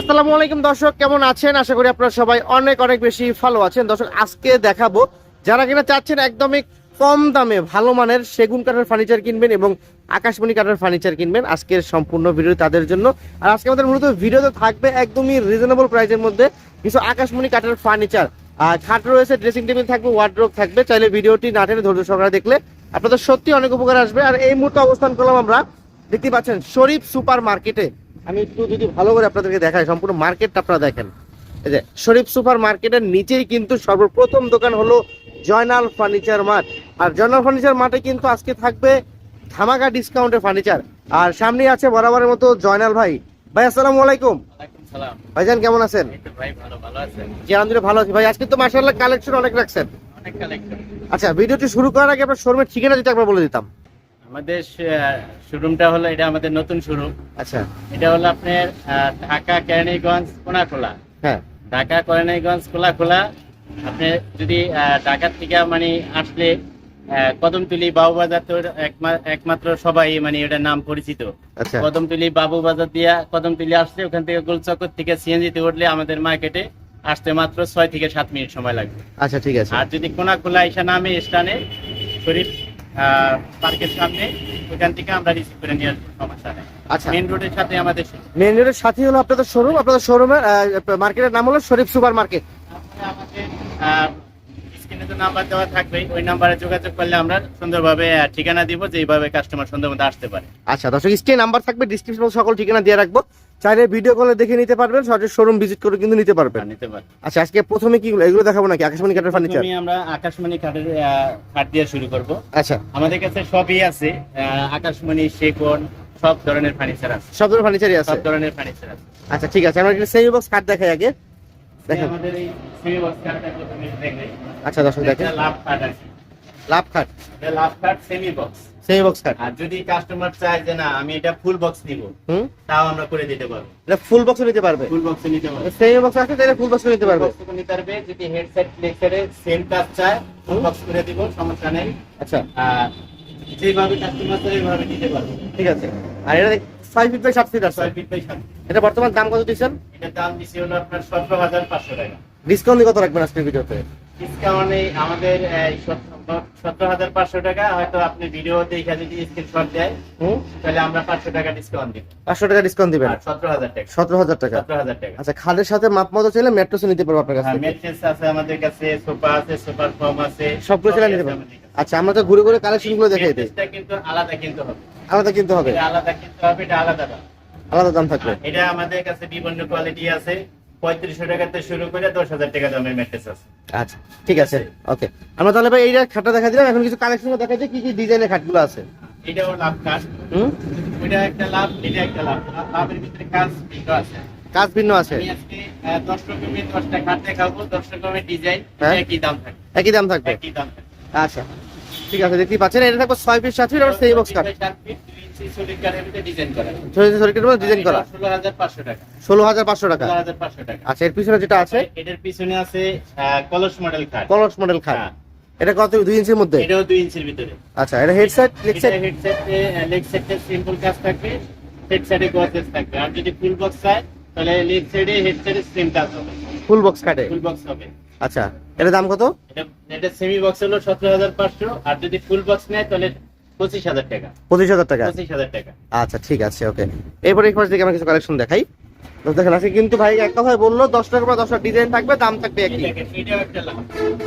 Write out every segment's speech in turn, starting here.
আসসালামু আলাইকুম দর্শক, কেমন আছেন? আশা করি আপনারা সবাই অনেক অনেক বেশি ভালো আছেন। দর্শক, আজকে দেখাবো যারা কিনা চাচ্ছেন একদমই কম দামে ভালো মানের সেগুন কাঠের ফার্নিচার কিনবেন এবং আকাশমণি কাঠের ফার্নিচার কিনবেন আজকের সম্পূর্ণ ভিডিও তাদের জন্য। আর আজকে আমাদের মূলত ভিডিওতে থাকবে একদমই রিজনেবল প্রাইসের মধ্যে কিছু আকাশমণি কাঠের ফার্নিচার আর খাট রয়েছে ড্রেসিং টেবিল থাকবে ওয়ার্ড্রোব থাকবে। চাইলে ভিডিওটি না টেনে ধৈর্য সহকারে দেখলে আপনাদের সত্যি অনেক উপকার আসবে। আর এই মুহূর্তে অবস্থান করলাম আমরা, দেখতে পাচ্ছেন শরীফ সুপার মার্কেটে আমি একটু যদি ভালো করে আপনাদেরকে দেখাই সম্পূর্ণ মার্কেটটা আপনারা দেখেন। এই যে শরীফ সুপার মার্কেটের নিচেই কিন্তু সর্বপ্রথম দোকান হলো জয়নাল ফার্নিচার মার্ট। আর জয়নাল ফার্নিচার মার্টে কিন্তু আজকে থাকবে ধামাকা ডিসকাউন্টের ফার্নিচার। আর সামনে আছে বরাবরের মতো জয়নাল ভাই। ভাই আসসালামু আলাইকুম। ভাইজান কেমন আছেন? ভালো ভালো জি আলহামদুলিল্লাহ ভালো আছি। ভাই আজকে তো মার্শাল্লাহ কালেকশন অনেক রাখছেন। আচ্ছা ভিডিওটি শুরু করার আগে আপনার শোরুমের ঠিকানা যদি একবার বলে দিতাম। আমাদের শোরুমটা হলো এটা আমাদের নতুন শোরুম আচ্ছা। এটা হলো আপনার ঢাকা কেরানীগঞ্জ কোনাখোলা হ্যাঁ। ঢাকা কেরানীগঞ্জ কোলাখোলা আপনি যদি ঢাকার থেকে মানে আসলে কদমতলি বাবুবাজার তো একমাত্র সবাই মানে এটার নাম পরিচিত। আচ্ছা। কদমতলি বাবুবাজার দিয়া কদমতলি আসলে ওখান থেকে গোলচক্কর থেকে সিএনজিতে উঠলে আমাদের মার্কেটে আসতে মাত্র ছয় থেকে সাত মিনিট সময় লাগবে। আচ্ছা ঠিক আছে। আর যদি কোনা খোলা এসে নামে স্থানে শরীফ পার্কের সামনে ওখান থেকে আমরা রিসিভ করে নিয়ে আসব সমস্যা নেই। আচ্ছা। মেন রোডের সাথে আমাদের মেন রোডের সাথে হলো আপনাদের শোরুম আপনাদের শোরুমের মার্কেটের নাম হলো শরীফ সুপার মার্কেট। আমাদের আহ, স্ক্রিনে তো নাম্বার দেওয়া থাকবে ওই নাম্বারে যোগাযোগ করলে আমরা সুন্দরভাবে ঠিকানা দিব যে এইভাবে কাস্টমার সুন্দর মতো আসতে পারে। আচ্ছা দর্শক স্ক্রিন নাম্বার থাকবে ডিসক্রিপশন সকল ঠিকানা দিয়ে রাখব। চাইলে ভিডিও কলে দেখে নিতে পারবেন সরাসরি শোরুম ভিজিট করে কিন্তু নিতে পারবেন। নিতে পারে আচ্ছা আজকে প্রথমে কি এগুলো দেখাবো নাকি? আকাশমণি কাঠের ফার্নিচার প্রথমেই আমরা আকাশমণি কাঠের খাট দিয়ে শুরু করব। আচ্ছা। আমাদের কাছে সবই আছে আকাশমণি সেগুন সব ধরনের ফার্নিচার আছে। সব ধরনের ফার্নিচারই আছে? সব ধরনের ফার্নিচার আছে। আচ্ছা ঠিক আছে আমরা একটা সেমি বক্স কাঠ দেখাই আগে। দেখেন। আমাদের এই সেমি বক্স কাঠটা প্রথমে দেখবে আচ্ছা দর্শক দেখেন। এটা লাভ কাঠ আছে। লাভ কাঠ এটা লাভ কাঠ সেমি বক্স সেমি বক্স কাঠ আর যদি কাস্টমার চায় যে না আমি এটা ফুল বক্স নিব হুম? তাও আমরা করে দিতে পারব। এটা ফুল বক্স নিতে পারবে? ফুল বক্স নিতে পারব। সেমি বক্স আছে তাহলে ফুল বক্স নিতে পারবে। Full নিতে পারবে যদি হেডসেট লেক্সারে সেম কাজ চায় ফুল বক্স করে দিব সমস্যা নেই। আচ্ছা। আর যেভাবে কাস্টমার চায় এইভাবে দিতে পারব। ঠিক আছে। আর এটা ছয় ফিট বাই সাত ফিট আছে? ছয় ফিট বাই সাত এটা বর্তমান দাম কত দিচ্ছেন? এটার দাম দিচ্ছি হলো আপনার সতেরো হাজার পাঁচশো টাকা। ডিসকাউন্ট কত রাখবেন আজকের ভিডিওতে? ডিসকাউন্টে আমাদের সতেরো হাজার পাঁচশো টাকা হয়তো আপনি ভিডিও দেখে যদি স্ক্রিনশট দেয় তাহলে আমরা পাঁচশো টাকা ডিসকাউন্ট দিব। পাঁচশো টাকা ডিসকাউন্ট দিবেন? সতেরো হাজার টাকা। সতেরো হাজার টাকা? সতেরো হাজার টাকা। আচ্ছা খাদের সাথে মাপ মতো চাইলে নিতে পারব আপনার কাছ হ্যাঁ আছে আমাদের কাছে সোফা আছে সোফার ফর্ম আছে। সবগুলো চাইলে নিতে পারব। আচ্ছা আমরা তো ঘুরে ঘুরে কালেকশনগুলো দেখাই দিই। কিন্তু আলাদা কিনতে হবে। আলাদা কিনতে হবে? আলাদা কিনতে হবে এটা আলাদা দাম। আলাদা দাম থাকবে। এটা আমাদের কাছে বিভিন্ন কোয়ালিটি আছে। পঁয়ত্রিশশো টাকাতে শুরু করে দশ হাজার টাকা দামের ম্যাট্রেস আছে। আচ্ছা ঠিক আছে ওকে আমরা তাহলে ভাই এইটা খাটটা দেখা দিলাম এখন কিছু কালেকশন দেখা যায় কি কি ডিজাইনের খাটগুলো আছে। এটাও লাভ কাজ। হুম? ওইটা একটা লাভ এটা একটা লাভ। লাভ- লাভের ভিতরে কাজ ভিন্ন আছে। কাজ ভিন্ন আছে। আমি আজকে আহ, দশ রকমের দশটা খাট দেখাবো দশ রকমের ডিজাইন হ্যাঁ। একই দাম থাকে একই দাম থাকবে? একই দাম আচ্ছা ঠিক আছে দেখতেই পাচ্ছেন এটা থাকবে ছয় পিস সাত পিস আবার সেই বক্স ডিজাইন করা। ডিজাইন করা। ষোলো হাজার পাঁচশো টাকা। ষোলো হাজার পাঁচশো টাকা। ষোলো হাজার পাঁচশো টাকা। আচ্ছা এর পিছনে যেটা আছে? এটার পিছনে আছে কলস মডেল খাট। কলস মডেল খাট। হ্যাঁ। এটা কত? দুই ইঞ্চির মধ্যে? এটাও দুই ইঞ্চির ভিতরে। আচ্ছা এটা হেডসেট লেগ সাইড হেডসেটে লেগ সেটে সিম্পল কাজ থাকবে। হেড সাইডে গর্জেস থাকবে। আর যদি ফুল বক্স চায় তাহলে লেগ সাইডে হেড সাইডে সেম কাজ হবে। ফুল বক্স কাটে ফুল বক্স হবে। আচ্ছা এটার দাম কত? এটা এটা সেমি বক্স হলো সতেরো হাজার পাঁচশো। আর যদি ফুল বক্স নেয় তাহলে পঁচিশ হাজার টাকা। পঁচিশ হাজার টাকা? পঁচিশ হাজার টাকা। আচ্ছা ঠিক আছে ওকে। এরপরে এই পাশ থেকে আমরা কিছু কালেকশন দেখাই। দেখেন আজকে কিন্তু ভাই এক কথায় বলল দশ টাকা বা দশটা ডিজাইন থাকবে দাম থাকবে একই।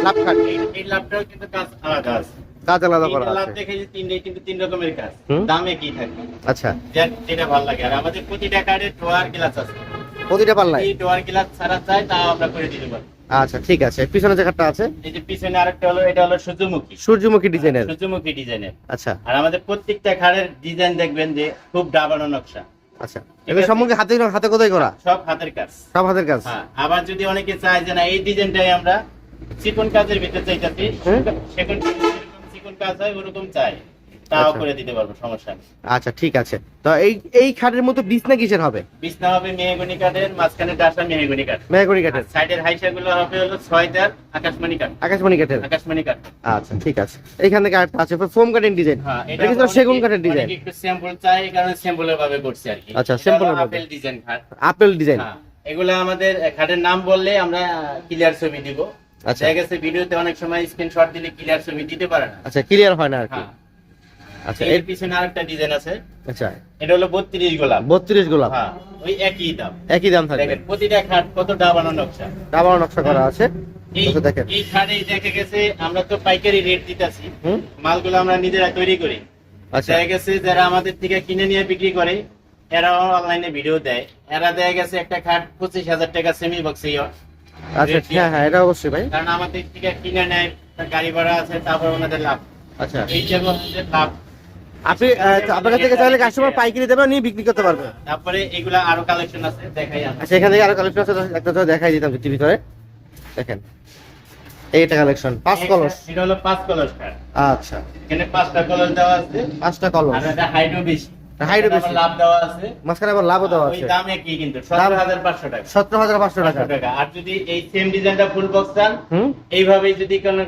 লাভ। এই- লাভটাও কিন্তু কাজ আলাদা আছে। কাজ আলাদা করা আছে। দেখে যে তিনটে কিন্তু তিন রকমের কাজ। দামে কি থাকবে। আচ্ছা। যেটা ভালো লাগে। আর আমাদের প্রতিটা কার্ডে ডোয়ার গ্লাস আছে। প্রতিটা পাল্লায়? এই ডোয়ার গ্লাস ছাড়া চাই তাও আমরা করে দিতে পারি। আচ্ছা ঠিক আছে। পিছনে যে কাঠটা আছে? এই যে পিছনে আরেকটা হলো এটা হলো সূর্যমুখী। সূর্যমুখী ডিজাইনের। সূর্যমুখী ডিজাইনের। আচ্ছা। আর আমাদের প্রত্যেকটা খাড়ের ডিজাইন দেখবেন যে খুব ডাবানো নকশা। আচ্ছা। এগুলো সম্মুখে হাতে হাতে কোথায় করা? সব হাতের কাজ। সব হাতের কাজ? হ্যাঁ আবার যদি অনেকে চায় যে না এই ডিজাইনটাই আমরা চিকন কাজের ভিতরে চাইতাছি হুম। চিকন কাজ হয় ওরকম চাই। তাও আচ্ছা। করে দিতে পারব সমস্যা নেই। আচ্ছা ঠিক আছে। তো এই এই খাটের মতো বিছনা কিসের হবে? বিছনা হবে মেহগনি কাঠের মাঝখানে ডাসা মেহগনি কাঠ। মেহগনি কাঠের। সাইডের হাইসা গুলো হবে হলো ছয় দার আকাশমণি কাঠ। আকাশমণি কাঠের। আকাশমণি কাঠ। আচ্ছা ঠিক আছে। এইখান থেকে আরেকটা আছে ফোম কাটিং ডিজাইন। হ্যাঁ এটা কিন্তু সেগুন কাঠের ডিজাইন। একটু স্যাম্পল চাই এই কারণে স্যাম্পলের ভাবে করছি আর কি। আচ্ছা, এর ভাবে। আপেল ডিজাইন খাট। Apple design. হ্যাঁ এগুলা আমাদের খাটের নাম বললে আমরা ক্লিয়ার ছবি দিব। আচ্ছা। গেছে ভিডিওতে অনেক সময় স্ক্রিনশট দিলে ক্লিয়ার ছবি দিতে পারে না। আচ্ছা ক্লিয়ার হয় না আর কি। হ্যাঁ। আচ্ছা এর পিছনে আরেকটা ডিজাইন আছে। আচ্ছা। এটা হলো বত্রিশ গোলাপ। বত্রিশ গোলাপ। হ্যাঁ ওই একই দাম। একই দাম থাকবে। দেখেন প্রতিটা খাট কত ডাবানো নকশা। ডাবল নকশা করা আছে। এই আচ্ছা, দেখেন। এই খাটে দেখা গেছে আমরা তো পাইকারি রেট দিতেছি। মালগুলো আমরা নিজেরা তৈরি করি। আচ্ছা। দেখা গেছে যারা আমাদের থেকে কিনে নিয়ে বিক্রি করে এরা অনলাইনে ভিডিও দেয়। এরা দেখা গেছে একটা খাট পঁচিশ হাজার টাকা সেমি বক্সে আচ্ছা হ্যাঁ হ্যাঁ এটা অবশ্যই ভাই। কারণ আমাদের থেকে কিনে নেয় গাড়ি ভাড়া আছে তারপর ওনাদের লাভ। আচ্ছা। এইটা আমাদের লাভ। আপনি আপনার কাছ থেকে চাইলে কাস্টমার পাইকারি দেবে নিয়ে বিক্রি করতে পারবে। তারপরে এগুলা আরও কালেকশন আছে দেখাই আচ্ছা এখান থেকে আরও কালেকশন আছে একটা তো দেখাই দিতাম টিভি ভিতরে দেখেন এইটা কালেকশন পাঁচ কলস এটা হলো পাঁচ কলস আচ্ছা। এখানে পাঁচটা কলস দেওয়া আছে। পাঁচটা কলস আর এটা হাইড্রো বেশি Height ও এটা বেশি। লাভ দেওয়া আছে। মাঝখানে আবার লাভও দেওয়া আছে। দাম একই কিন্তু? সতেরো হাজার পাঁচশো টাকা। টাকা। টাকা। আর যদি এই সেম ডিজাইনটা ফুল বক্স চান যদি কোনো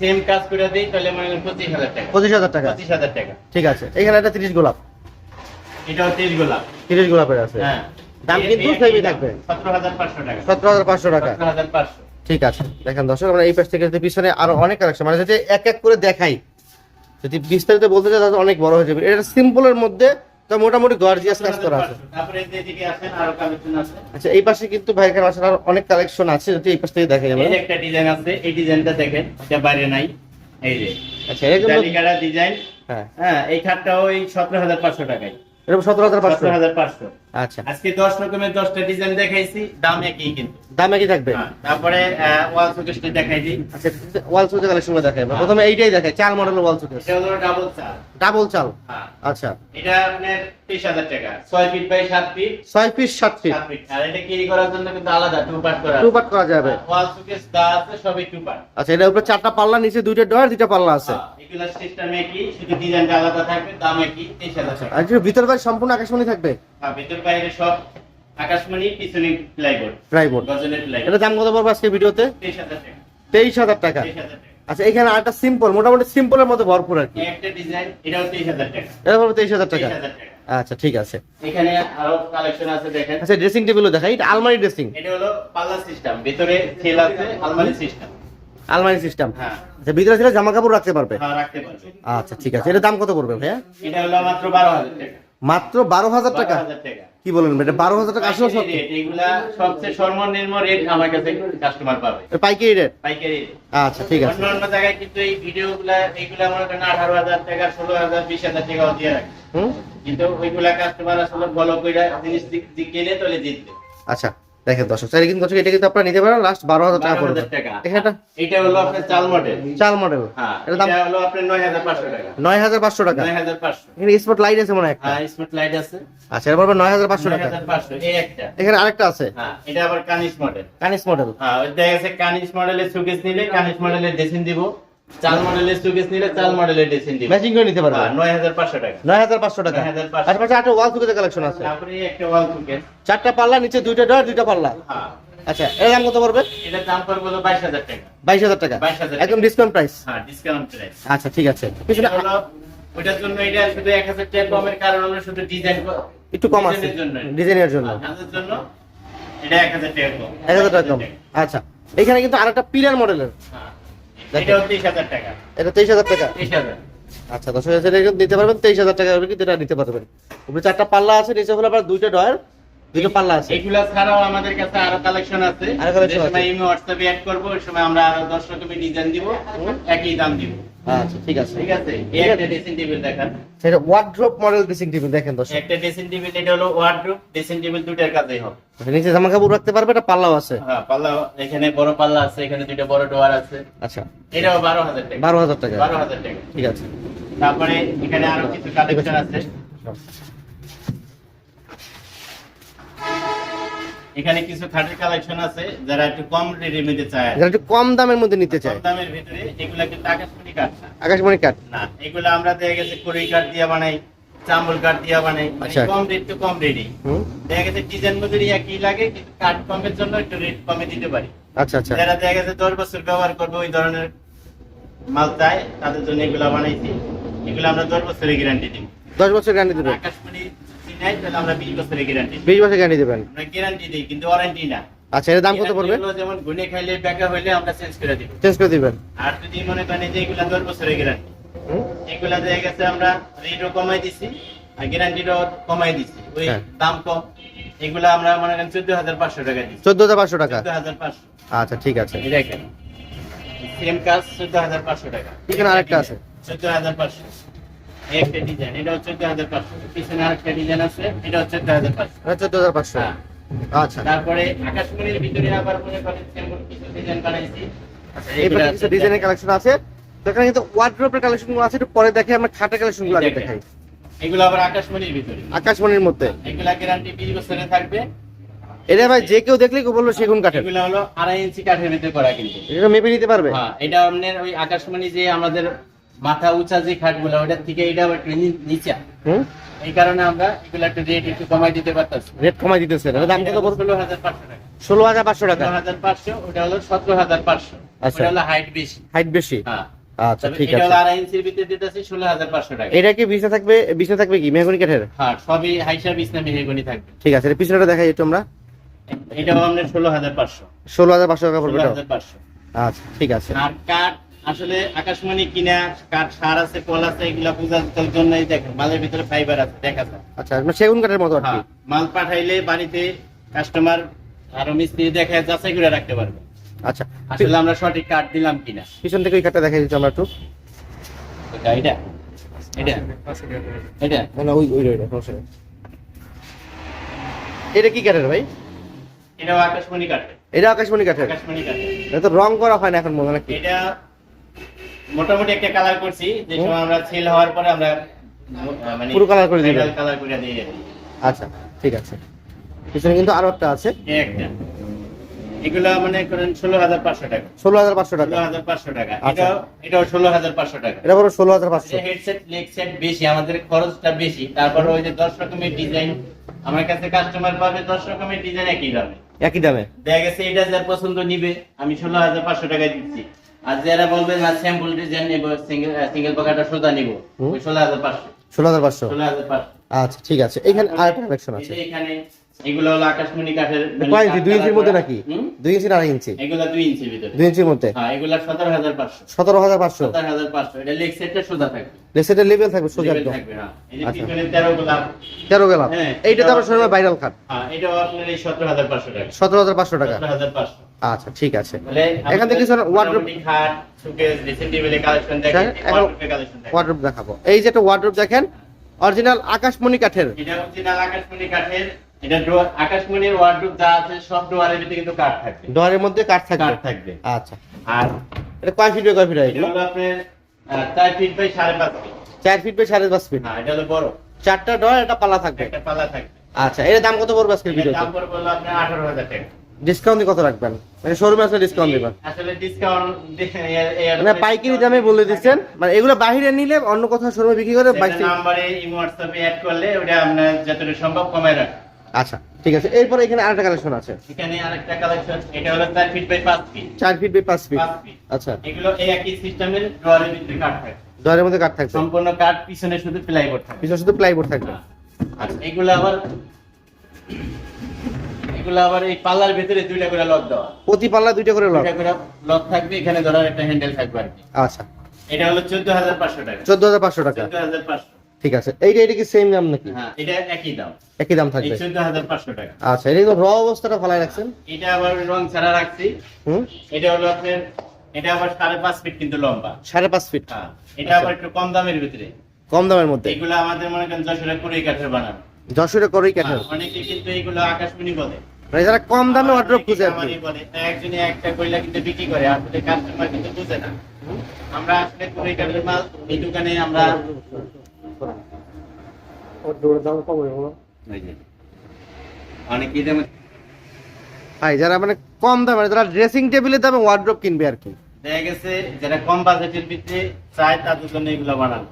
সেম কাজ করে দিই তাহলে মনে টাকা। পঁচিশ হাজার টাকা। পঁচিশ হাজার টাকা। ঠিক আছে। এখানে একটা তিরিশ গোলাপ। এটাও তেল গোলাপ। তিরিশ গোলাপের আছে। হ্যাঁ। দাম কিন্তু same-ই থাকবে। সতেরো হাজার পাঁচশো টাকা। সতেরো হাজার পাঁচশো টাকা। সতেরো হাজার পাঁচশো। ঠিক আছে। দেখেন দর্শক আমরা এই পাশ থেকে যদি পিছনে আরও অনেক কালেকশন। মানে যদি এক এক করে দেখাই। যদি বিস্তারিত বলতে চাই তাহলে অনেক বড় হয়ে যাবে। এটা সিম্পলের মধ্যে তো মোটামুটি গর্জিয়াস কাজ করা আছে। আচ্ছা এই পাশে কিন্তু ভাইকার আরও অনেক কালেকশন আছে যদি এই পাশ থেকে দেখা যাবে। একটা ডিজাইন আছে এই ডিজাইনটা দেখেন এটা বাইরে নাই। এই যে আচ্ছা এগুলো ডিজাইন হ্যাঁ। হ্যাঁ এই খাটটা ওই সতেরো হাজার পাঁচশো টাকায়। এরকম সতেরো হাজার পাঁচশো। হাজার পাঁচশো। আচ্ছা। আজকে দশ রকমের দশটা ডিজাইন দেখাইছি দাম একই কিন্তু। দামে কি থাকবে? হ্যাঁ, তারপরে ওয়াল শোকেসটি দেখাই দিই। আচ্ছা ওয়াল সুকেস কালেকশন দেখাই। প্রথমে এইটাই দেখাই চাল মডেলের ওয়াল সুকেস এটা হলো ডাবল চার ডাবল চাল? হ্যাঁ। আচ্ছা। এটা আপনার তেইশ হাজার টাকা। ছয় ফিট বাই সাত ফিট ছয় সাত ফিট সাত ফিট আর এটা ক্যারি করার জন্য কিন্তু আলাদা টু পার্ট করা টু পার্ট করা যাবে। ওয়াল শোকেস দা আছে সবই টু পার্ট আচ্ছা এটার উপরে চারটা পাল্লা নিচে দুইটা ডয়ার দুইটা পাল্লা আছে। এগুলা সিস্টেম একই শুধু ডিজাইনটা আলাদা থাকবে দাম একই টাকা। আর যে ভিতর বাইরে সম্পূর্ণ আকাশমণি থাকবে? আর ভেতর বাইরে সব আকাশমণি পিছনে প্লাইবোর্ড প্রাইবোর্ড গজনের প্লাইবোর্ড এটা দাম কত পড়বে আজকে ভিডিওতে? টাকা। টাকা। আচ্ছা এখানে আরেকটা সিম্পল মোটামুটি সিম্পলের মধ্যে ভরপুর আর কি। একটা ডিজাইন এটাও টাকা। এটা পড়বে টাকা। আচ্ছা ঠিক আছে। এখানে আরও কালেকশন আছে দেখেন। আচ্ছা ড্রেসিং টেবিলও দেখাই। এটা আলমারি ড্রেসিং এটা হলো পাল্লা সিস্টেম ভিতরে সেল আছে আলমারি সিস্টেম আলমারি সিস্টেম। হ্যাঁ। আচ্ছা ভিতরে ছিল জামা কাপড় রাখতে পারবে? হ্যাঁ রাখতে পারবে। আচ্ছা ঠিক আছে। এটা দাম কত পড়বে ভাইয়া? এটা হলো মাত্র বারো হাজার টাকা। মাত্র বারো হাজার টাকা? কি বলেন এটা বারো হাজার টাকা আসলে সবচেয়ে সর্বনিম্ন রেট আমার কাছে কাস্টমার পাবে। পাইকারি রেট পাইকারি আচ্ছা ঠিক আছে। অন্য অন্য জায়গায় কিন্তু এই ভিডিও গুলা এইগুলা করেন আঠারো হাজার টাকা ষোলো হাজার বিশ হাজার টাকাও দিয়ে রাখে। হুম? কিন্তু ওইগুলা কাস্টমার আসলে ফলো করে জিনিস কিনে তোলে জিতবে আচ্ছা। দেখেন দর্শক চাইলে কিন্তু দর্শক এটা কিন্তু আপনারা নিতে পারেন লাস্ট বারো হাজার টাকা পড়বে। এটা হলো আপনার চাল মডেল চাল মডেল হ্যাঁ এটা দাম? হলো আপনার নয় হাজার পাঁচশো টাকা। নয় হাজার পাঁচশো টাকা। নয় হাজার পাঁচশো। এখানে স্পট লাইট আছে মনে হয় একটা। হ্যাঁ স্মার্ট লাইট আছে। আচ্ছা এটা পড়বে নয় হাজার পাঁচশো টাকা। হাজার এই একটা। এখানে আরেকটা আছে। হ্যাঁ এটা আবার কানিস মডেল কানিস মডেল হ্যাঁ দেখা গেছে কানিস মডেলের সুকেস নিলে কানিস মডেলের ড্রেসিং দিব। চাল মডেলের সুকেস নিলে চাল মডেলের ড্রেসিং দিব ম্যাচিং করে নিতে পারবে? হ্যাঁ নয় হাজার পাঁচশো টাকা। নয় হাজার পাঁচশো টাকা? 9,500 আশেপাশে একটা ওয়াল সুকের কালেকশন আছে। তারপরে একটা ওয়াল সুকেস চারটা পাল্লা নিচে দুইটা ডয়ার দুইটা পাল্লা? হ্যাঁ। আচ্ছা এর দাম কত পড়বে? পড়বে টাকা। একদম ডিসকাউন্ট প্রাইস হ্যাঁ ডিসকাউন্ট প্রাইস আচ্ছা ঠিক আছে। পিছনে ওইটার জন্য এটা শুধু এক হাজার টাকা কমের কারণ হলো শুধু ডিজাইন একটু কম আছে। ডিজাইনের জন্য। জন্য। এটা টাকা কম। টাকা কম। আচ্ছা এখানে কিন্তু আরেকটা পিলার মডেলের হ্যাঁ। এটা তেইশ হাজার টাকা? আচ্ছা দশ হাজার নিতে পারবেন তেইশ হাজার টাকা কিন্তু এটা নিতে পারবেন। উপরে চারটা পাল্লা আছে নিচে হলে আবার দুইটা ডয়ার দুইটা পাল্লা আছে। এগুলা ছাড়াও আমাদের কাছে আরও কালেকশন আছে। আরও সময় আছে। ইমো হোয়াটসঅ্যাপে অ্যাড করব ওই সময় আমরা আরও দশ রকমের ডিজাইন দিব একই দাম দিব। আচ্ছা ঠিক আছে। ঠিক আছে? এই একটা ড্রেসিং টেবিল দেখান। সেটা ওয়ার্ড্রপ মডেল ড্রেসিং টেবিল দেখেন দর্শক। একটা ড্রেসিং টেবিল এটা হলো ওয়ার্ডরোব ড্রেসিং টেবিল দুটার কাজেই হবে। নিচে জামা কাপড় রাখতে পারবে এটা পাল্লাও আছে। হ্যাঁ পাল্লা এখানে বড় পাল্লা আছে এখানে দুইটা বড় ডোয়ার আছে। আচ্ছা। এটাও বারো হাজার টাকা। বারো হাজার টাকা। বারো হাজার টাকা। ঠিক আছে। তারপরে এখানে আরও কিছু কালেকশন আছে। এখানে কিছু খাটের কালেকশন আছে যারা একটু কম রেটের মধ্যে চায়। যারা একটু কম দামের মধ্যে নিতে চায়। দামের ভিতরে এগুলা কিন্তু আকাশমণি কাঠ না। আকাশমণি কাঠ। না এগুলা আমরা দেখা গেছে কুড়ি কাঠ দিয়ে বানাই চাম্বল কাঠ দিয়ে বানাই মানে আচ্ছা। কম রেট তো কম রেটই। দেখা গেছে ডিজাইন মজুরি একই লাগে কিন্তু কাঠ কমের জন্য একটু রেট কমে দিতে পারি। আচ্ছা আচ্ছা। যারা দেখা গেছে দশ বছর ব্যবহার করবে ওই ধরনের মাল চায় তাদের জন্য এগুলা বানাইছি। এগুলো আমরা দশ বছরের গ্যারান্টি দিই। দশ বছর গ্যারান্টি দেবে। আকাশমণি নেয় তাহলে আমরা বিশ বছরের গ্যারান্টি বিশ বছর গ্যারান্টি দেবেন? আমরা গ্যারান্টি দিই কিন্তু ওয়ারেন্টি না। আচ্ছা এর দাম কত পড়বে? যেমন গুনে খাইলে বেকা হইলে আমরা চেঞ্জ করে দিব। চেঞ্জ করে দিবেন। আর যদি মনে করেন যে এগুলা দশ বছরের গ্যারান্টি? এগুলা দিয়ে গেছে আমরা রেটও কমাই দিছি আর গ্যারান্টিটাও কমাই দিছি। ওই হ্যাঁ। দাম কম এগুলা আমরা মনে করেন চোদ্দ হাজার পাঁচশো টাকা দিচ্ছি চোদ্দ হাজার পাঁচশো টাকা? চোদ্দ হাজার পাঁচশো। আচ্ছা ঠিক আছে। দেখেন সেম কাজ চোদ্দ হাজার পাঁচশো টাকা। এখানে আরেকটা আছে। চোদ্দ হাজার পাঁচশো। এই একটা ডিজাইন পিছনে আরেকটা ডিজাইন আছে হ্যাঁ। আচ্ছা। তারপরে আকাশমণির ভিতরে আবার মনে করেন সিম্পল কিছু ডিজাইন বানাইছি। আচ্ছা, এই কিছু ডিজাইনের কালেকশন আছে। তো এখানে কিন্তু ওয়ার্ড্রোপের কালেকশনগুলো আছে একটু পরে দেখে আমরা খাটের আগে দেখাই। এগুলো আবার আকাশমণির ভিতরে। আকাশমণির মধ্যে। এগুলা গ্যারান্টি বিশ বছরে থাকবে। এটা ভাই যে কেউ দেখলে কেউ বলল সেগুন কাঠের? এগুলো হলো আড়াই ইঞ্চি কাঠের ভিতরে করা কিন্তু। এটা মেপে নিতে পারবে? হ্যাঁ এটা আপনার ওই আকাশমণি যে আমাদের মাথা উঁচা যে খাটগুলো ওটার থেকে এটা আবার একটু নিচা। এই কারণে আমরা এগুলো একটু রেট একটু কমাই দিতে পারতেছি। রেট কমাই দিতেছে এটা দাম কত বলছো ষোলো হাজার পাঁচশো টাকা। ষোলো হাজার পাঁচশো টাকা। হাজার পাঁচশো ওটা হলো সতেরো হাজার পাঁচশো। আচ্ছা। ওটা হলো হাইট বেশি। হাইট বেশি? হ্যাঁ। আচ্ছা ঠিক এটা আছে। হলো আড়াই ইঞ্চির ভিতরে দিতেছি ষোলো হাজার পাঁচশো টাকা। এটা কি বিছনা থাকবে বিছনা থাকবে কি? মেহগনি কাঠের? হ্যাঁ সবই হাইসা বিছনা মেহেগুনি থাকবে। ঠিক আছে এটা পিছনেটা দেখাই একটু আমরা। এটাও ষোলো হাজার পাঁচশো। ষোলো হাজার পাঁচশো টাকা পড়বে আচ্ছা ঠিক আছে। আর কাঠ আসলে আকাশমণি কিনা কাঠ সার আছে কল আছে এগুলা পূজা পূজার জন্য দেখেন মালের ভিতরে ফাইবার আছে দেখা যায়। আচ্ছা মানে সেগুন কাঠের মতো হ্যাঁ, মাল পাঠাইলে বাড়িতে কাস্টমার আরও মিস্ত্রি দেখে যাচাই করে রাখতে পারবে। আচ্ছা আসলে আমরা সঠিক কাঠ দিলাম কিনা? পিছন থেকে ওই কাঠটা দেখাই দিচ্ছি আমরা একটু। এটা এটা এটা এটা। না, ওই ওই ওইটা এটা কি কাঠের ভাই? এটাও আকাশমণি কাঠ এটা আকাশমণি কাঠের আকাশমণি কাঠ এটা তো রং করা হয় না এখন মনে হয় এটা মোটামুটি একটা কালার করছি যে সময় আমরা সেল হওয়ার পরে আমরা মানে পুরো colour করে দিবেন। কালার করে দিয়ে আচ্ছা ঠিক আছে। পিছনে কিন্তু আরও একটা আছে। একটা। এগুলো মানে করেন ষোলো হাজার পাঁচশো টাকা। ষোলো হাজার পাঁচশো টাকা। হাজার পাঁচশো টাকা। আচ্ছা। এটাও এটাও ষোলো হাজার পাঁচশো টাকা। এটা বড় ষোলো হাজার পাঁচশো। হেডসেট লেগ সেট বেশি আমাদের খরচটা বেশি। তারপরে ওই যে দশ রকমের ডিজাইন আমার কাছে কাস্টমার পাবে দশ রকমের ডিজাইন একই দামে। একই দামে। দেখা গেছে এটা যার পছন্দ নিবে আমি ষোলো হাজার পাঁচশো টাকা দিচ্ছি। আর যারা বলবে না স্যাম্পল ডিজাইন নিব সিঙ্গেল সিঙ্গেল পাকাটা সোজা নিব ওই ষোলো হাজার পাঁচশো। ষোলো হাজার পাঁচশো? ষোলো হাজার পাঁচশো। আচ্ছা ঠিক আছে। এখানে আর একটা কালেকশন আছে। এখানে এগুলো হলো আকাশমণি কাঠের কয় ইঞ্চি? কাঠ দুই ইঞ্চির মধ্যে নাকি? হুম? দুই ইঞ্চি না আড়াই ইঞ্চি? এগুলো দুই ইঞ্চির ভিতরে। দুই ইঞ্চির মধ্যে? হ্যাঁ এগুলা সতেরো হাজার পাঁচশো। সতেরো হাজার পাঁচশো? হাজার পাঁচশো। এটা লেগ সেটটা সোজা থাকবে। লেসেটের লেভেল থাকবে সোজা একদম। থাকবে, হ্যাঁ। এই যে আচ্ছা। পিছনে তেরো গোলাপ। তেরো গেলাম হ্যাঁ, এইটা তো এটা- আমার শোরুমে ভাইরাল খাট হ্যাঁ এটাও আপনার এই সতেরো হাজার পাঁচশো টাকা। সতেরো হাজার পাঁচশো টাকা। সতেরো হাজার পাঁচশো। আচ্ছা ঠিক আছে। এখান থেকে ওয়ার্ড্রোব ওয়ার্ড্রোব দেখাবো। এই যে একটা ওয়ার্ড্রোব দেখেন অরিজিনাল আকাশমণি কাঠের। এটা অরিজিনাল আকাশমণি কাঠের এটা ডোয়ার আকাশমণির ওয়ার্ড্রোব যা আছে সব ডোয়ারের ভিতরে কিন্তু কাঠ থাকবে। ডোয়ারের মধ্যে কাঠ থাকবে? কাঠ থাকবে। আচ্ছা। আর এটা কয় ফিট কয় ফিট এগুলো? আপনার ফিট বাই ফিট চার ফিট বাই সাড়ে পাঁচ ফিট হ্যাঁ এটা হলো বড়। চারটা থাকবে? একটা থাকবে। আচ্ছা এর দাম কত পড়বে আজকের এটার ভিডিওতে দাম পড়বে হলো আপনার আঠারো হাজার টাকা। ডিসকাউন্ট কত রাখবেন? মানে শোরুমে আসলে ডিসকাউন্ট দিবেন। আসলে ডিসকাউন্ট মানে পাইকারি দামে বলে দিচ্ছেন মানে এগুলো বাইরে নিলে অন্য কোথাও শোরুমে বিক্রি করে থেকে- নাম্বারে ইমো হোয়াটসঅ্যাপে অ্যাড করলে ওটা আপনার যতটা সম্ভব কমায় রাখ আচ্ছা ঠিক আছে। এরপরে এখানে আরেকটা কালেকশন আছে। এখানে আরেকটা কালেকশন এটা হলো চার ফিট বাই পাঁচ ফিট চার ফিট বাই পাঁচ ফিট আচ্ছা। এগুলো এই একই সিস্টেমের ড্রয়ারের ভিতরে কাঠ থাকে। ডোয়ারের মধ্যে কাঠ থাকবে। সম্পূর্ণ কাঠ পিছনে শুধু প্লাইবোর্ড থাকে পিছনে শুধু প্লাইবোর্ড থাকবে। আচ্ছা এগুলো আবার এগুলো আবার এই পাল্লার ভিতরে দুইটা করে লক দেওয়া। প্রতি পাল্লা দুইটা করে লক দুইটা করে লক থাকবে এখানে ধরার একটা হ্যান্ডেল থাকবে আর কি। আচ্ছা। এটা হলো চোদ্দ হাজার পাঁচশো টাকা। চোদ্দ হাজার পাঁচশো টাকা? চোদ্দ হাজার পাঁচশো। ঠিক আছে। এইটা এটা কি সেম দাম নাকি? হ্যাঁ এটা একই দাম। একই দাম থাকবে। চোদ্দ হাজার পাঁচশো টাকা। আচ্ছা এটা র অবস্থাটা ফালাই রাখছেন? এটা আবার রং ছাড়া রাখছি। হুম? এটা হলো আপনার এটা আবার সাড়ে পাঁচ ফিট কিন্তু লম্বা। সাড়ে পাঁচ ফিট হ্যাঁ এটা আবার একটু কম দামের ভিতরে। কম দামের মধ্যে? এগুলো আমাদের মনে করেন যশোরে কুড়ি কাঠের বানানো। যশোরে করেই কাঠের? হ্যাঁ, অনেকে কিন্তু এগুলো আকাশমণি বলে। মানে যারা কম দামে অর্ডার খুঁজে কি তা একজনে একটা কইলা কিন্তু বিক্রি করে আসলে কাস্টমার কিন্তু বুঝে না। আমরা আসলে কুড়ি কাঠের মাল এই দোকানে আমরা অনেকেই যেমন ভাই যারা মানে কম দামে যারা ড্রেসিং টেবিলের দামে ওয়ার্ড্রপ কিনবে আর কি। দেখা গেছে যারা কম বাজেটের ভিতরে চায় তাদের জন্য এগুলো বানানো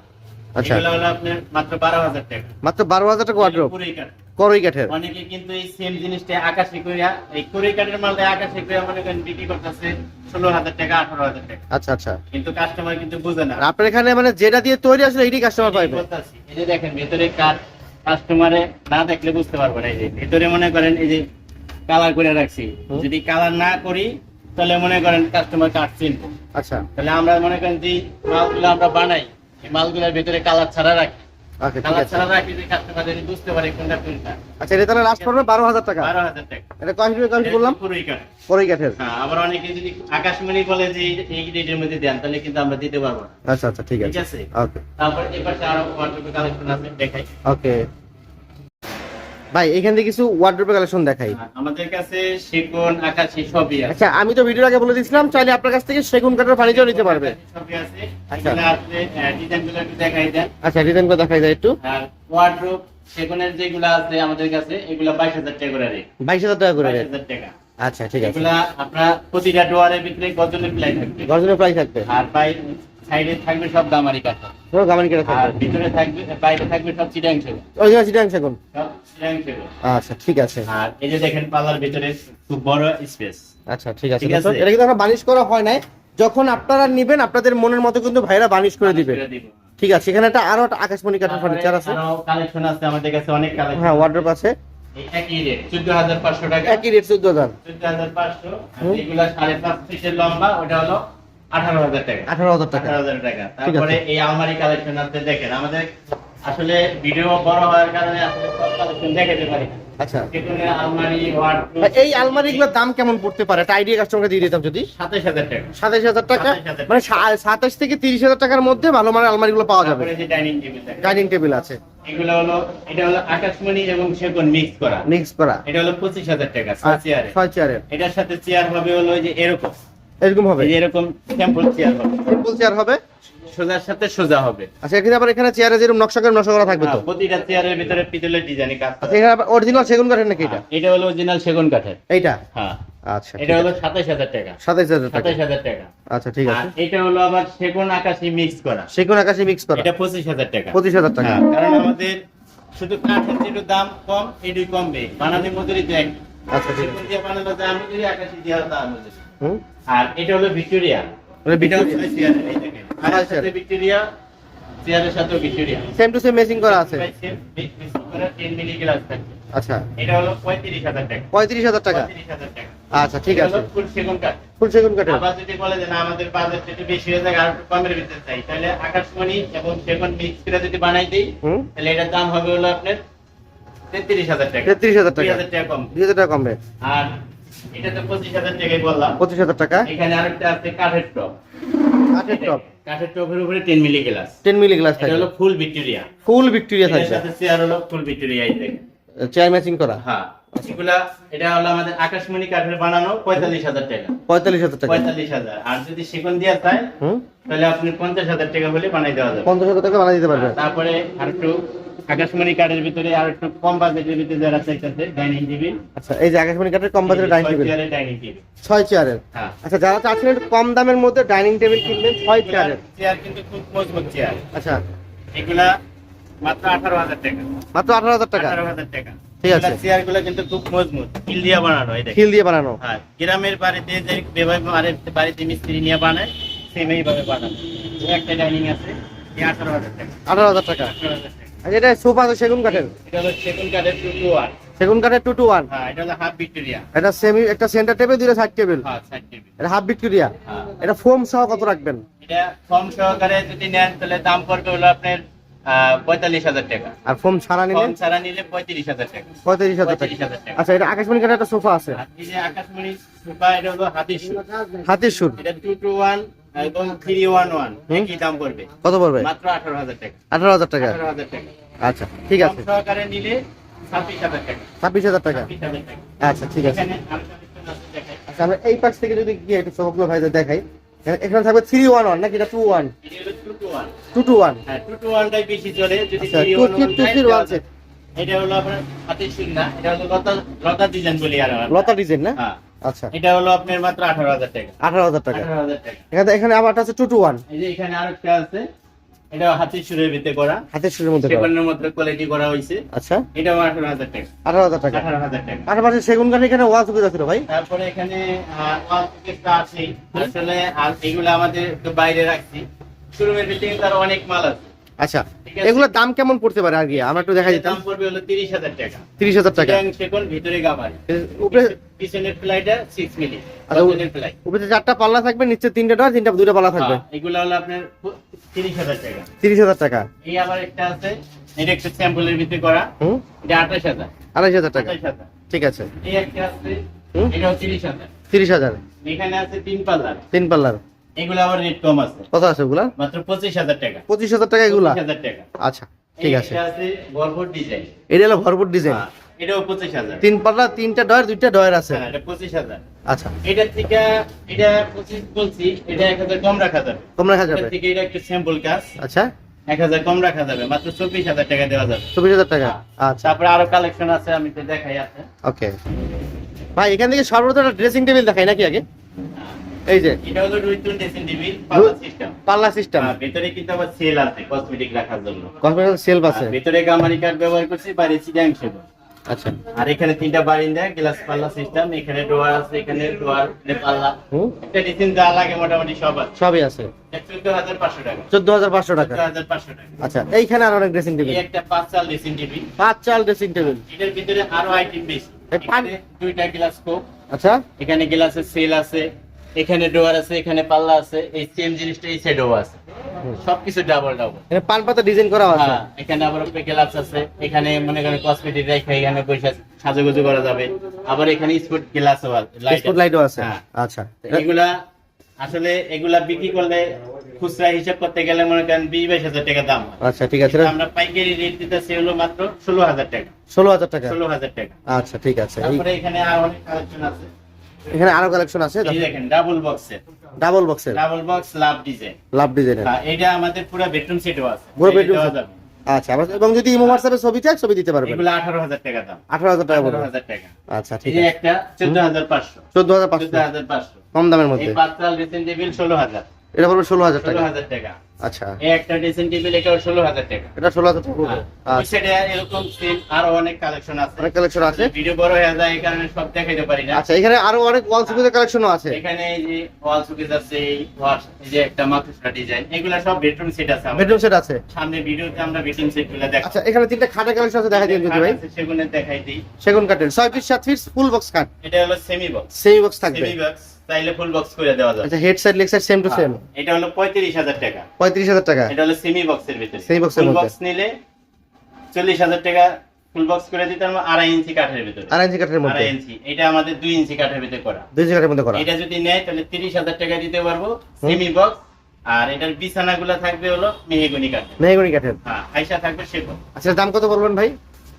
আচ্ছা। এগুলো হলো আপনার মাত্র বারো হাজার টাকা। মাত্র বারো হাজার টাকা ওয়ার্ড্রপ কুড়ি কাঠ। করই কাঠের। অনেকে কিন্তু এই সেম জিনিসটা আকাশি কইরা এই কুড়ি কাঠের মালটা আকাশি কইরা মনে করেন বিক্রি করতেছে ষোলো হাজার টাকা আঠারো হাজার টাকা। আচ্ছা আচ্ছা। কিন্তু কাস্টমার কিন্তু বুঝে না। আপনার এখানে মানে যেটা দিয়ে তৈরি আসলে এইটি কাস্টমার পাইবে। এই যে দেখেন ভেতরে কাঠ কাস্টমারে না দেখলে বুঝতে পারবে না এই যে। ভিতরে মনে করেন এই যে কালার করে রাখছি। যদি কালার না করি তাহলে মনে করেন কাস্টমার কাঠ চিনবো। আচ্ছা। তাহলে আমরা মনে করেন যে মালগুলো আমরা বানাই এই মালগুলোর ভিতরে কালার ছাড়া রাখি। ওকে ঠিক আছে। ছাড়া রাখি যে কাস্টমার যদি বুঝতে পারে কোনটা কোনটা। আচ্ছা এটা তাহলে লাস্ট পড়বে বারো হাজার টাকা। বারো হাজার টাকা। এটা কয় ফিট কয় বললাম? পুরোই কাঠ পরেই কাঠের। হ্যাঁ আবার অনেকে যদি আকাশমণি বলে যে এই- রেটের মধ্যে দেন তাহলে কিন্তু আমরা দিতে পারব না। আচ্ছা আচ্ছা ঠিক ঠিক আছে? ওকে তারপর এই আরও ওয়ার্ডরোবের কালেকশন আছে দেখাই। ওকে ভাই এখান থেকে কিছু ওয়ার্ড্রোপের কালেকশন দেখাই। হ্যাঁ, আমাদের কাছে সেগুন আকাশি সবই আছে। আচ্ছা আমি তো ভিডিওর আগে বলে দিয়েছিলাম চাইলে আপনার কাছ থেকে সেগুন কাঠের ফার্নিচার নিতে পারবে। সবই আছে। আচ্ছা। এগুলো আছে ডিজাইনগুলো একটু দেখাই দেন। আচ্ছা ডিজাইন করে দেখাই যায় একটু। আর সেগুনের যেগুলো আছে আমাদের কাছে এগুলো বাইশ হাজার টাকা করে রেট বাইশ হাজার টাকা করে rate। হাজার টাকা। আচ্ছা ঠিক আছে। এগুলা আপনার প্রতিটা ডোয়ারের ভিতরে গজনের প্লাই থাকবে। গর্জনের প্রাইস থাকবে। আর বাইরে সাইডে থাকবে সব গামারি কাঠা পুরো গামান কেটে থাকবে। ভিতরে থাকবে বাইরে থাকবে সব চিটাং সেগুন অরিজিনাল চিটাং সেগুন। সব চিটাং সেগুন আচ্ছা ঠিক আছে। আর এই যে দেখেন পাল্লার ভিতরে খুব বড় স্পেস আচ্ছা ঠিক আছে। ঠিক আছে। দর্শক, এটা কিন্তু আমরা বানিশ করা হয় নাই। যখন আপনারা নিবেন আপনাদের মনের মতো কিন্তু ভাইরা বানিশ করে দিবে। ঠিক আছে এখানে একটা আরও একটা আকাশমণি কাঠের ফার্নিচার আছে। কালেকশন আছে আমাদের কাছে অনেক কালেকশন হ্যাঁ ওয়ার্ড্রোপ আছে। একই রেট টাকা। একই। এগুলা ফিটের লম্বা ওটা হলো আঠারো হাজার টাকা। আঠারো হাজার টাকা। আঠারো হাজার টাকা। তারপরে এই আলমারি কালেকশন আছে দেখেন আমাদের আসলে ভিডিও বড় হওয়ার কারণে আসলে সব কালেকশন দেখাতে পারি আচ্ছা। এই আলমারিগুলোর দাম কেমন পড়তে পারে? একটা আইডিয়া কাস্টমারকে দিয়ে দিতাম যদি। সাতাশ হাজার টাকা। সাতাশ হাজার টাকা? মানে সাতাশ থেকে তিরিশ হাজার টাকার মধ্যে ভালো মানের আলমারিগুলো পাওয়া যাবে। ডাইনিং টেবিল ডাইনিং টেবিল আছে। এগুলো হলো এটা হলো আকাশমণি এবং সেগুন মিক্স করা। মিক্স করা। এটা হলো পঁচিশ হাজার টাকা ছয় চেয়ারের এটার সাথে চেয়ার হবে হলো যে এরকম এরকম হবে? এরকম স্যাম্পল চেয়ার হবে। সিম্পল চেয়ার হবে? সোজার সাথে সোজা হবে। আচ্ছা এখানে আবার এখানে চেয়ারে যেরকম নকশা করে নকশা করা থাকবে তো? হ্যাঁ, প্রতিটা চেয়ারের ভিতরে পিতলের ডিজাইনে কাজ। আচ্ছা এখানে আবার অরিজিনাল সেগুন কাঠের নাকি এটা? এটা হলো অরিজিনাল সেগুন কাঠের। এইটা? হ্যাঁ। আচ্ছা এটা হলো সাতাশ হাজার টাকা। সাতাইশ হাজার টাকা। সাতাশ হাজার টাকা। আচ্ছা ঠিক আর আছে এটা হলো আবার সেগুন আকাশি মিক্স করা। সেগুন আকাশি মিক্স করা। এটা পঁচিশ হাজার টাকা। পঁচিশ হাজার টাকা। হ্যাঁ, কারণ আমাদের শুধু কাঠের যেটু দাম কম এটুই কমবে। বানানোর মজুরি এক আচ্ছা ঠিক আছে। সেগুন দিয়ে বানানো দাম মজুরি আকাশি দিয়ে দাম মজুরি হুম? আর এটা হলো ভিক্টোরিয়া। মানে এটা হলো ভিক্টোরিয়া চেয়ার, এই দেখেন। আর আচ্ছা। এর সাথে ভিক্টোরিয়া চেয়ারের সাথেও ভিক্টোরিয়া। সেম টু সেম মেসিং করা আছে? ভাই, same big 10 মিলি গ্লাস থাকবে। আচ্ছা। এটা হলো পঁয়ত্রিশ হাজার টাকা। পঁয়ত্রিশ হাজার টাকা? আচ্ছা ঠিক আছে। ফুল সেগুন কাঠ। ফুল সেগুন কাঠের। আবার যদি বলে যে না আমাদের বাজেট একটু বেশি হয়ে যায় আর একটু কমের ভিতরে চাই তাহলে আকাশমণি এবং সেগুন মিক্স করে যদি বানাই দিই তাহলে এটার দাম হবে হলো আপনার তেত্রিশ হাজার টাকা। তেত্রিশ হাজার দুই টাকা হাজার টাকা কম। দুই হাজার টাকা কমবে। আর এটা তো পঁচিশ হাজার বললাম। পঁচিশ হাজার টাকা? এখানে আরেকটা আছে কাঠের টপ কাঠের টপ কাঠের টপের উপরে ten milli glass. Ten milli glass এটা হলো ফুল ভিক্টোরিয়া। ফুল ভিক্টোরিয়া থাকবে। সাথে চেয়ার হলো ফুল ভিক্টোরিয়া এই দেখেন। চেয়ার ম্যাচিং করা? হ্যাঁ এগুলা এটা হলো আমাদের আকাশমণি কাঠের বানানো পঁয়তাল্লিশ হাজার টাকা। পঁয়তাল্লিশ হাজার টাকা। পঁয়তাল্লিশ হাজার। আর যদি সেগুন দিয়ে চায় তাহলে আপনি পঞ্চাশ হাজার টাকা হলে বানাই দেওয়া যাবে। পঞ্চাশ হাজার টাকা বানিয়ে দিতে পারবেন। তারপরে আর একটু আকাশমণি কাঠের ভিতরে আর একটু কম বাজেটের ভিতরে যারা চাইতেছে ডাইনিং টেবিল আচ্ছা এই যে আকাশমণি কাঠের কম বাজারের ডাইনিং টেবিল ছয় চেয়ারের হ্যাঁ। আচ্ছা যারা চাচ্ছেন একটু কম দামের মধ্যে ডাইনিং টেবিল কিনবেন ছয় চেয়ারের চেয়ার কিন্তু খুব মজবুত চেয়ার আচ্ছা। এগুলা মাত্র আঠারো হাজার টাকা। মাত্র আঠারো হাজার টাকা? আঠারো হাজার টাকা। ঠিক আছে। কিন্তু খুব মজবুত। দিয়ে বানানো খিল দিয়ে বানানো। হ্যাঁ গ্রামের বাড়িতে যে বাড়িতে মিস্ত্রি নিয়ে বানায় বানানো একটা ডাইনিং আছে আঠারো হাজার টাকা। আঠারো হাজার টাকা। আচ্ছা এটা সোফা আছে সেগুন কাঠের। এটা হলো সেগুন কাঠের সেগুন কাঠের টু টু ওয়ান হ্যাঁ এটা হলো হাফ ভিক্টোরিয়া এটা সেমি একটা সেন্টার টেবিল দুটো সাইড টেবিল হ্যাঁ সাইড টেবিল এটা হাফ ভিক্টোরিয়া হ্যাঁ। এটা ফোম সহ কত রাখবেন? এটা সহকারে যদি নেন তাহলে দাম পড়বে হলো আপনার পঁয়তাল্লিশ হাজার টাকা। আর ফোম ছাড়া নিলে? ছাড়া নিলে পঁয়ত্রিশ হাজার টাকা। পঁয়ত্রিশ হাজার টাকা। পঁয়ত্রিশ হাজার টাকা। আচ্ছা এটা আকাশমণি কাঠের একটা সোফা আছে। আর এই যে আকাশমণি সোফা এটা হলো হাতির সুর হাতির সুর এটা টু টু ওয়ান এবং। একই দাম পড়বে? কত পড়বে? মাত্র আঠারো হাজার টাকা। আচ্ছা ঠিক আছে। সহকারে নিলে টাকা। আচ্ছা ঠিক আছে। আচ্ছা আমরা এই পাশ থেকে যদি গিয়ে একটু সোফাগুলো ভাইদের দেখাই এখানে- থাকবে থ্রি ওয়ান ওয়ান নাকি এটা two one two two one হ্যাঁ টু টু ওয়ানটাই বেশি চলে। যদি আচ্ছা। এটা হলো আপনার হাতির সুর না এটা হলো লতা লতা ডিজাইন বলি আর লতা ডিজাইন না? হ্যাঁ। আচ্ছা। এটা হলো আপনার মাত্র আঠারো হাজার টাকা। আঠারো হাজার টাকা। আঠারো হাজার টাকা। এখানে এখানে আবার আছে টু টু ওয়ান এই যে এখানে আরেকটা আছে এটা হাতির সুরের ভিতরে করা। হাতের সুরের মধ্যে। সেগুনের মধ্যে কোয়ালিটি করা হয়েছে। আচ্ছা। আঠারো হাজার টাকা। আঠারো হাজার টাকা। আঠারো হাজার টাকা। পাশাপাশি সেগুন কাঠে এখানে ওয়াল সুবিধা ছিল ভাই। তারপরে এখানে wall শোকেসটা আছেই। আসলে আর এগুলো আমাদের বাইরে রাখছি। শোরুমের ভিতরে তার অনেক মাল আছে। আচ্ছা এগুলোর দাম কেমন পড়তে পারে আর কি? আমরা একটু দেখা দিতাম দাম পড়বে হলো তিরিশ হাজার টাকা। তিরিশ হাজার টাকা। চিটাং সেকন ভিতরে গামারি। উপরে পিছনের ফ্লাইটা সিক্স মিলি ও- পিছনের ফ্লাই উপরে চারটা পাল্লা থাকবে নিচে তিনটা ডর তিনটা দুইটা পাল্লা থাকবে। এগুলো হলো আপনার তিরিশ হাজার টাকা। তিরিশ হাজার টাকা। এই আবার একটা আছে এটা একটা স্যাম্পলের ভিতরে করা। হুম? এটা আঠাশ হাজার। আড়াইশ হাজার টাকা। আঠাশ হাজার। ঠিক আছে। এই একটা আছে? এটাও তিরিশ হাজার। এখানে আছে তিন পাল্লার। তিন পাল্লার। এগুলো আবার রেট কম আছে। কত আছে ওগুলা? মাত্র পঁচিশ হাজার টাকা। টাকা এগুলা? আচ্ছা ঠিক আছে। এটা আছে ভরপুর ডিজাইন এটা হলো ভরপুর ডিজাইন এটাও পঁচিশ হাজার। তিন পাল্লা তিনটা ডয়ের দুইটা ডয়ের আছে? হ্যাঁ, এটা আচ্ছা। থেকে এটা বলছি এটা কম রাখা যাবে। কম রাখা যাবে? এটার থেকে এটা একটু স্যাম্পল কাজ। আচ্ছা। এক হাজার কম রাখা যাবে মাত্র চব্বিশ হাজার টাকা দেওয়া যাবে। টাকা? আচ্ছা। তারপরে আরও কালেকশন আছে আমি তো দেখাই আছে। ওকে ভাই এখান থেকে একটা ড্রেসিং টেবিল দেখাই নাকি আগে? এই যে। এটা হলো রুইতুন ড্রেসিং টেবিল পাল্লা সিস্টেম পাল্লা সিস্টেম ভিতরে কিন্তু আবার সেল আছে কসমেটিক রাখার জন্য। কসমেটিক সেলফ আছে। ভিতরে গামারি কার্ড ব্যবহার করছি বাইরে সেবন আচ্ছা। আর এখানে তিনটা বারিন্দা গ্লাস পাল্লা সিস্টেম এখানে ডোয়ার আছে এখানে ডোয়ার এখানে পাল্লা। একটা ডিজাইন যা লাগে মোটামুটি সব আছে। সবই আছে। চোদ্দ হাজার পাঁচশো টাকা। চোদ্দ হাজার পাঁচশো টাকা। চোদ্দ হাজার পাঁচশো টাকা। আচ্ছা এইখানে আর অনেক ড্রেসিং টেবিল এই একটা পাঁচ চাল ড্রেসিং টেবিল পাঁচ চাল ড্রেসিং টেবিল এটার ভিতরে আরও আইটেম বেশি। দুইটা গ্লাস কোপ আচ্ছা। এখানে গ্লাসের সেল আছে। এখানে ডোয়ার আছে এখানে পাল্লা আছে এই সেম জিনিসটা এই সাইডেও আছে। সবকিছু ডাবল ডাবল এখানে পান পাতা ডিজাইন করা আছে? হ্যাঁ এখানে আবার গ্লাস আছে। এখানে মনে করেন কসমেটিক রেখে এখানে পয়সা সাজুগুজু করা যাবে। আবার এখানে স্পট গ্লাস স্পট লাইটও আছে? হ্যাঁ। আচ্ছা। এগুলা আসলে এগুলা বিক্রি করলে খুচরা হিসাব করতে গেলে মনে করেন বিশ বাইশ হাজার টাকা দাম আচ্ছা ঠিক আছে। আমরা পাইকারি রেট দিতেছি হলো মাত্র ষোলো হাজার টাকা। ষোলো হাজার টাকা? ষোলো হাজার টাকা। আচ্ছা ঠিক আছে। তারপরে এখানে আর অনেক কালেকশন আছে। এখানে আরও কালেকশন আছে? এই দেখেন ডাবল বক্সের ডাবল বক্সের double box love design love ডিজাইনের এটা আমাদের পুরো বেডরুম সেটও আছে। পুরো set? যাবে। আচ্ছা এবং যদি ইমো হোয়াটসঅ্যাপে ছবি চাই ছবি দিতে পারবেন। এগুলো আঠারো হাজার টাকা দাম। আঠারো হাজার টাকা আঠারো পড়বে হাজার টাকা। আচ্ছা ঠিক আছে। একটা হাজার পাঁচশো। চোদ্দ হাজার পাঁচশো। কম দামের মধ্যে। এই পাঁচটাল ড্রেসিং টেবিল ষোলো হাজার। এটা পড়বে ষোলো হাজার ষোলো টাকা। হাজার টাকা। আচ্ছা। একটা ড্রেসিং টেবিল টাকা। এটা ষোলো হাজার টাকা। পড়বে হ্যাঁ। আচ্ছা। এরকম সেম আরও অনেক কালেকশন আছে। অনেক কালেকশন আছে। ভিডিও বড় হয়ে যায় এই কারণে সব দেখাইতে পারি না। আচ্ছা এখানে আরও অনেক ওয়াল কালেকশনও আছে। এখানে এই যে ওয়াল আছে এই যে একটা ডিজাইন এগুলা সব বেডরুম সেট আছে। বেডরুম সেট আছে। সামনে ভিডিওতে আমরা বেডরুম আচ্ছা এখানে তিনটা খাটের কালেকশন আছে দেখা দিন যদি ভাই। সেগুলো দেখাই দিই। সেগুন কাঠের। ছয় পিস সাত পিস ফুল বক্স কাঠ এটা হলো সেমি বক্স সেমি বক্স থাকবে। সেমি বক্স চাইলে ফুল বক্স করে দেওয়া যাবে। আচ্ছা head side leg side same to same এটা হলো পঁয়ত্রিশ হাজার টাকা। পঁয়ত্রিশ হাজার টাকা? এটা হলো সেমি বক্সের ভিতরে। Box এর ফুল। বক্স নিলে চল্লিশ হাজার টাকা ফুল বক্স করে দিতে আমরা আড়াই ইঞ্চি কাঠের ভিতরে। আড়াই ইঞ্চি কাঠের মধ্যে? আড়াই ইঞ্চি। এটা আমাদের দুই ইঞ্চি কাঠের ভিতরে করা। দুই ইঞ্চি কাঠের মধ্যে করা? এটা যদি নেয় তাহলে তিরিশ হাজার টাকা দিতে পারব সেমি বক্স আর এটার বিছানা গুলা থাকবে হলো মেহেগুনি কাঠ মেহগনি কাঠের? হ্যাঁ আইসা থাকবে সেগুন। আচ্ছা দাম কত বলবেন ভাই?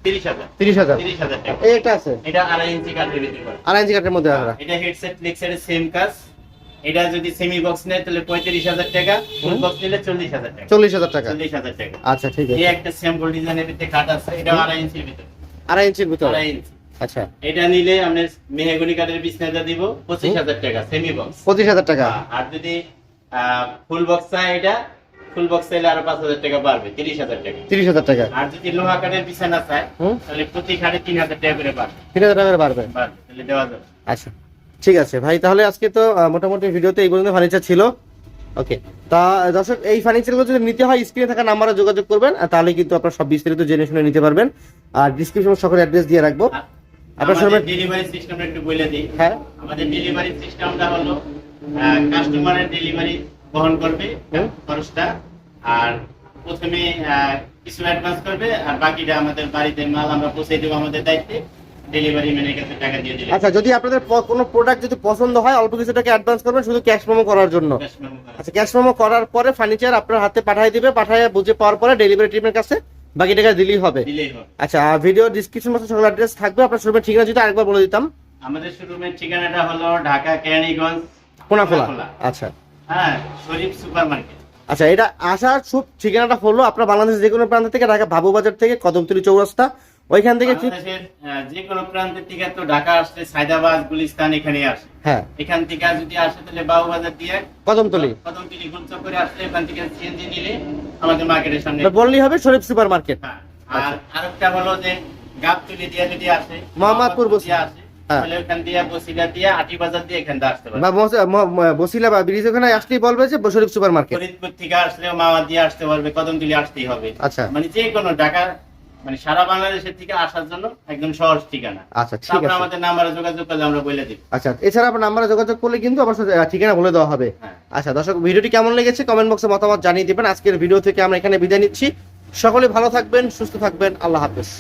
তিরিশ হাজার। তিরিশ হাজার। তিরিশ হাজার টাকা। এই একটা আছে? এটা আড়াই ইঞ্চি কাঠের ভিতরে আড়াই ইঞ্চি কাঠের মধ্যে এটা হেডসেট লেক্সারের সেম কাজ। এটা যদি সেমি বক্স নেয় তাহলে পঁয়ত্রিশ হাজার টাকা। ফুল বক্স নিলে চল্লিশ হাজার টাকা। চল্লিশ হাজার টাকা। চল্লিশ হাজার টাকা। আচ্ছা ঠিক এই একটা স্যাম্পল ডিজাইনের ভিতরে কাঠ আছে। এটা আড়াই ইঞ্চির ভিতরে। আড়াই ইঞ্চির ভিতরে? আড়াই ইঞ্চি। আচ্ছা। এটা নিলে আমরা মেহেগুনি কাঠের বিছনাটা দিব। পঁচিশ হাজার টাকা সেমি বক্স পঁচিশ হাজার টাকা। আর যদি ফুল বক্স চায় এটা ফুল বক্স চাইলে আরও পাঁচ হাজার টাকা বাড়বে তিরিশ হাজার টাকা। তিরিশ হাজার টাকা। আর যদি লোহা কাঠের বিছানা চায় তাহলে প্রতি খাটে তিন হাজার টাকা করে বাড়বে। তিন হাজার টাকা করে বাড়বে? তাহলে দেওয়া যাবে। আচ্ছা ঠিক আছে। ভাই তাহলে আজকে তো মোটামুটি ভিডিওতে এই পর্যন্ত ফার্নিচার ছিল। ওকে তা দর্শক এই ফার্নিচারগুলো যদি নিতে হয় স্ক্রিনে থাকা নাম্বারে যোগাযোগ করবেন তাহলে কিন্তু আপনারা সব বিস্তারিত জেনে শুনে নিতে পারবেন। আর ডিসক্রিপশন সকল অ্যাড্রেস দিয়ে রাখব। আপনার ডেলিভারি সিস্টেম একটু বলে দিই। হ্যাঁ। আমাদের ডেলিভারি সিস্টেমটা হলো কাস্টমারের ডেলিভারি বহন করবে খরচটা আর প্রথমে কিছু অ্যাডভান্স করবে আর বাকিটা আমাদের বাড়িতে মাল আমরা পৌঁছে দেবো আমাদের দায়িত্বে। ডেলিভারি ম্যানের কাছে টাকা দিয়ে আচ্ছা যদি আপনাদের কোনো প্রোডাক্ট যদি পছন্দ হয় অল্প কিছু টাকা অ্যাডভান্স করবেন শুধু ক্যাশ মেমো করার জন্য। আচ্ছা ক্যাশ মেমো করার পরে ফার্নিচার আপনার হাতে পাঠিয়ে দিবে পাঠিয়ে বুঝে পাওয়ার পরে ডেলিভারি টিমের কাছে বাকি টাকা দিলেই হবে। আচ্ছা ভিডিও ডিসক্রিপশন বক্সে সকল অ্যাড্রেস থাকবে আপনার শোরুমের ঠিকানা যদি আরেকবার বলে দিতাম। আমাদের শোরুমের ঠিকানাটা হলো ঢাকা কেরানীগঞ্জ। আচ্ছা। হ্যাঁ শরীফ সুপার মার্কেট আচ্ছা এটা আসার সব ঠিকানাটা হলো আপনার যে কোনো প্রান্ত থেকে ঢাকা বাবু বাজার থেকে কদমতলি চৌরাস্তা। ওইখান থেকে যে কোনো থেকে তো ঢাকা আসলে সায়দাবাদ গুলিস্তান এখানে আসে। হ্যাঁ। এখান থেকে যদি আসে তাহলে বাবুবাজার দিয়ে কদমতলি। কদমতলি গুলচক করে আসলে এখান থেকে সিএনজি নিলে আমাদের মার্কেটের সামনে বললেই হবে শরীফ সুপার মার্কেট হ্যাঁ, আর আরেকটা হলো যে গাবতলি দিয়ে যদি আসে মোহাম্মদপুর বস্তি। আসে হ্যাঁ। তাহলে বসিলা দিয়ে আটি বাজার দিয়ে এখান দিয়ে আসতে পারবে বা মস- ম- ম- বসিলা বা ব্রিজ ওখানে আসলেই বলবে যে শরীফ সুপার মার্কেট ফরিদপুর থেকে আসলেও মামা দিয়ে আসতে পারবে কদমতলি আসতেই হবে। আচ্ছা। মানে যে কোনো ঢাকা মানে সারা বাংলাদেশের থেকে আসার জন্য একদম সহজ ঠিকানা। আচ্ছা ঠিক আছে। আমাদের নাম্বারে যোগাযোগ করলে আমরা বলে দিব। আচ্ছা এছাড়া আপনার নাম্বারে যোগাযোগ করলে কিন্তু আমার ঠিকানা বলে দেওয়া হবে। হ্যাঁ। আচ্ছা দর্শক ভিডিওটি কেমন লেগেছে কমেন্ট বক্সে মতামত জানিয়ে দিবেন। আজকের ভিডিও থেকে আমরা এখানে বিদায় নিচ্ছি। সকলে ভালো থাকবেন সুস্থ থাকবেন। আল্লাহ হাফেজ।